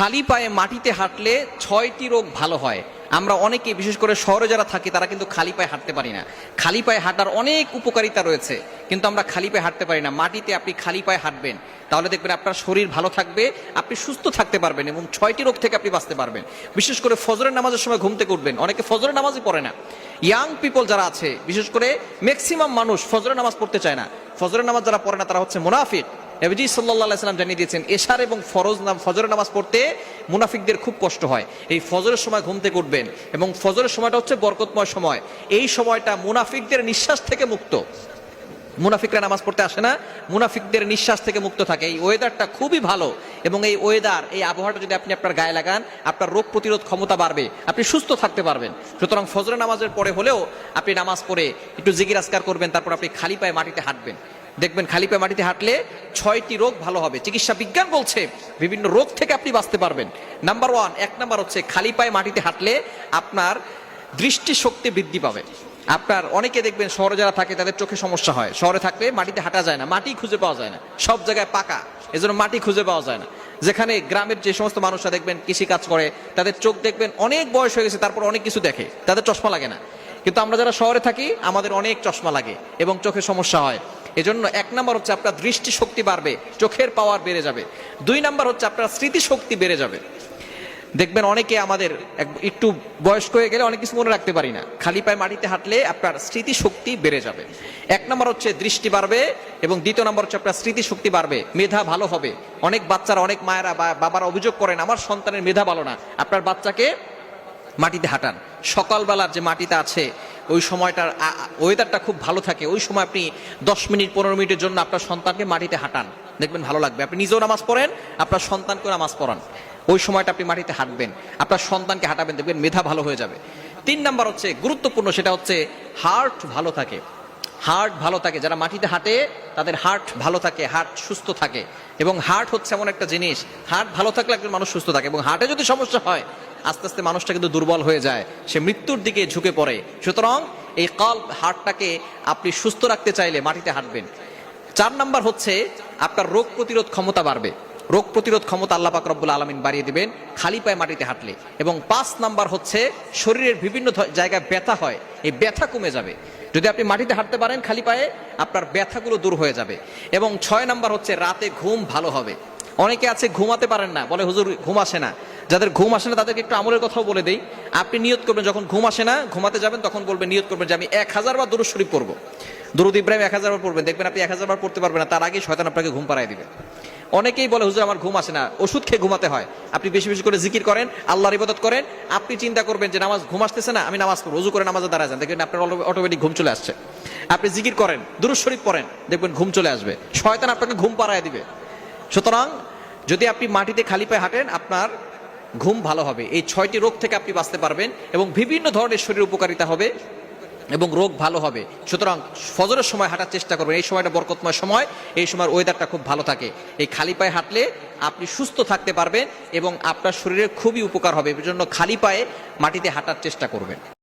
খালি পায়ে মাটিতে হাঁটলে ছয়টি রোগ ভালো হয়। আমরা অনেকে বিশেষ করে শহরে যারা থাকি, তারা কিন্তু খালি পায়ে হাঁটতে পারি না। খালি পায়ে হাঁটার অনেক উপকারিতা রয়েছে, কিন্তু আমরা খালি পায়ে হাঁটতে পারি না। মাটিতে আপনি খালি পায়ে হাঁটবেন, তাহলে দেখবেন আপনার শরীর ভালো থাকবে, আপনি সুস্থ থাকতে পারবেন এবং ছয়টি রোগ থেকে আপনি বাঁচতে পারবেন। বিশেষ করে ফজরের নামাজের সময় ঘুম থেকে উঠবেন। অনেকে ফজরের নামাজই পড়ে না। ইয়াং পিপল যারা আছে, বিশেষ করে ম্যাক্সিমাম মানুষ ফজরের নামাজ পড়তে চায় না। ফজরের নামাজ যারা পড়ে না, তারা হচ্ছে মুনাফিক। নবীজি সাল্লাহ সাল্লাম জানিয়ে দিয়েছেন, এশার এবং ফরজ নাম, ফজরের নামাজ পড়তে মুনাফিকদের খুব কষ্ট হয়। এই ফজরের সময় ঘুম থেকে উঠবেন এবং ফজরের সময়টা হচ্ছে বরকতময় সময়। এই সময়টা মুনাফিকদের নিঃশ্বাস থেকে মুক্ত। মুনাফিকরা নামাজ পড়তে আসে না, মুনাফিকদের নিঃশ্বাস থেকে মুক্ত থাকে। এই ওয়েদারটা খুবই ভালো এবং এই ওয়েদার, এই আবহাওয়াটা যদি আপনি আপনার গায়ে লাগান, আপনার রোগ প্রতিরোধ ক্ষমতা বাড়বে, আপনি সুস্থ থাকতে পারবেন। সুতরাং ফজর নামাজের পরে হলেও আপনি নামাজ পড়ে একটু জিগির আসকার করবেন, তারপর আপনি খালি পায়ে মাটিতে হাঁটবেন। দেখবেন খালি পায়ে মাটিতে হাঁটলে ছয়টি রোগ ভালো হবে। চিকিৎসা বিজ্ঞান বলছে বিভিন্ন রোগ থেকে আপনি বাঁচতে পারবেন। নাম্বার ওয়ান এক নাম্বার হচ্ছে খালি পায়ে মাটিতে হাঁটলে আপনার দৃষ্টিশক্তি বৃদ্ধি পাবে। আপনার অনেকে দেখবেন শহরে যারা থাকে তাদের চোখে সমস্যা হয়। শহরে থাকলে মাটিতে হাঁটা যায় না, মাটি খুঁজে পাওয়া যায় না। সব জায়গায় পাকা, এজন্য মাটি খুঁজে পাওয়া যায় না। যেখানে গ্রামের যে সমস্ত মানুষরা দেখবেন কৃষি কাজ করে, তাদের চোখ দেখবেন অনেক বয়স হয়ে গেছে, তারপর অনেক কিছু দেখে। তাদের চশমা লাগে না। কিন্তু আমরা যারা শহরে থাকি, আমাদের অনেক চশমা লাগে এবং চোখে সমস্যা হয়। এজন্য এক নম্বর হচ্ছে আপনার দৃষ্টিশক্তি বাড়বে, চোখের পাওয়ার বেড়ে যাবে। দুই নম্বর হচ্ছে আপনার স্মৃতিশক্তি বেড়ে যাবে। দেখবেন অনেকে আমাদের একটু বয়স্ক হয়ে গেলে অনেক কিছু মনে রাখতে পারি না। খালি পায়ে মাটিতে হাঁটলে আপনার স্মৃতিশক্তি বেড়ে যাবে। এক নম্বর হচ্ছে দৃষ্টি বাড়বে এবং দ্বিতীয় নম্বর হচ্ছে আপনার স্মৃতিশক্তি বাড়বে। মেধা ভালো হবে। অনেক বাচ্চারা, অনেক মায়েরা বা বাবারা অভিযোগ করেন, আমার সন্তানের মেধা ভালো না। আপনার বাচ্চাকে মাটিতে হাঁটান। সকালবেলার যে মাটিতে আছে ওই সময়টার ওয়েদারটা খুব ভালো থাকে। ওই সময় আপনি দশ মিনিট, পনেরো মিনিটের জন্য আপনার সন্তানকে মাটিতে হাঁটান। দেখবেন ভালো লাগবে। আপনি নিজেও নামাজ পড়েন, আপনার সন্তানকেও নামাজ পড়ান। ওই সময়টা আপনি মাটিতে হাঁটবেন। আপনার সন্তানকে হাঁটাবেন, দেখবেন মেধা ভালো হয়ে যাবে। তিন নাম্বার হচ্ছে, গুরুত্বপূর্ণ, সেটা হচ্ছে হার্ট ভালো থাকে। হার্ট ভালো থাকে, যারা মাটিতে হাঁটে, তাদের হার্ট ভালো থাকে, হার্ট সুস্থ থাকে। এবং হার্ট হচ্ছে এমন একটা জিনিস, হার্ট ভালো থাকলে একজন মানুষ সুস্থ থাকে এবং হার্টে যদি সমস্যা হয়, আস্তে আস্তে মানুষটা কিন্তু দুর্বল হয়ে যায়, সে মৃত্যুর দিকে ঝুঁকে পড়ে। সুতরাং এই কল হার্টটাকে আপনি সুস্থ রাখতে চাইলে মাটিতে হাঁটবেন। চার নাম্বার হচ্ছে, আপনার রোগ প্রতিরোধ ক্ষমতা বাড়বে। রোগ প্রতিরোধ ক্ষমতা আল্লাহ পাক রব্বুল আলমিন বাড়িয়ে দিবেন খালি পায়ে মাটিতে হাঁটলে। এবং পাঁচ নাম্বার হচ্ছে শরীরের বিভিন্ন জায়গায় ব্যথা হয়। এই ব্যথা কমে যাবে। যদি আপনি মাটিতে হাঁটতে পারেন খালি পায়ে, আপনার ব্যথাগুলো দূর হয়ে যাবে। এবং ছয় নাম্বার হচ্ছে রাতে ঘুম ভালো হবে। অনেকে আছে ঘুমাতে পারেন না, বলে, হুজুর, ঘুম আসে না। যাদের ঘুম আসে না, তাদেরকে একটু আমলের কথাও বলে দেই। আপনি নিয়ত করবেন, যখন ঘুম আসে না, ঘুমাতে যাবেন, তখন বলবেন, নিয়ত করবেন যে, আমি এক হাজার বার দুরুদ শরীফ পড়ব। দুরুদ ইব্রাহিম এক হাজার বার পড়বেন। দেখবেন আপনি এক হাজার বার পড়তে পারবেন না, তার আগে শয়তান আপনাকে ঘুম পাড়ায় দিবে। অনেকেই বলে, হুজুর, আমার ঘুম আসে না। ওষুধ খেয়ে ঘুমাতে হয়। আপনি বেশি বেশি করে জিকির করেন, আল্লাহর ইবাদত করেন। আপনি চিন্তা করবেন যে, নামাজ ঘুম আসতেছে না, আমি নামাজ পড়ব। উজু করে নামাজে দাঁড়ায় যান। দেখবেন আপনার অটোমেটিক ঘুম চলে আসছে। আপনি জিকির করেন, দুরুদ শরীফ পড়েন, দেখবেন ঘুম চলে আসবে। শয়তান আপনাকে ঘুম পাড়ায় দিবে। সুতরাং, যদি আপনি মাটিতে খালি পায়ে হাঁটেন, আপনার ঘুম ভালো হবে। এই ছয়টি রোগ থেকে আপনি বাঁচতে পারবেন এবং বিভিন্ন ধরনের শরীর উপকারিতা হবে। এবং রোগ ভালো হবে। সুতরাং ফজরের সময় হাঁটার চেষ্টা করবেন। এই সময়টা বরকতময় সময়। এই সময়ের ওয়েদারটা খুব ভালো থাকে। এই খালি পায়ে হাঁটলে আপনি সুস্থ থাকতে পারবেন এবং আপনার শরীরের খুবই উপকার হবে। এই জন্য খালি পায়ে মাটিতে হাঁটার চেষ্টা করবেন।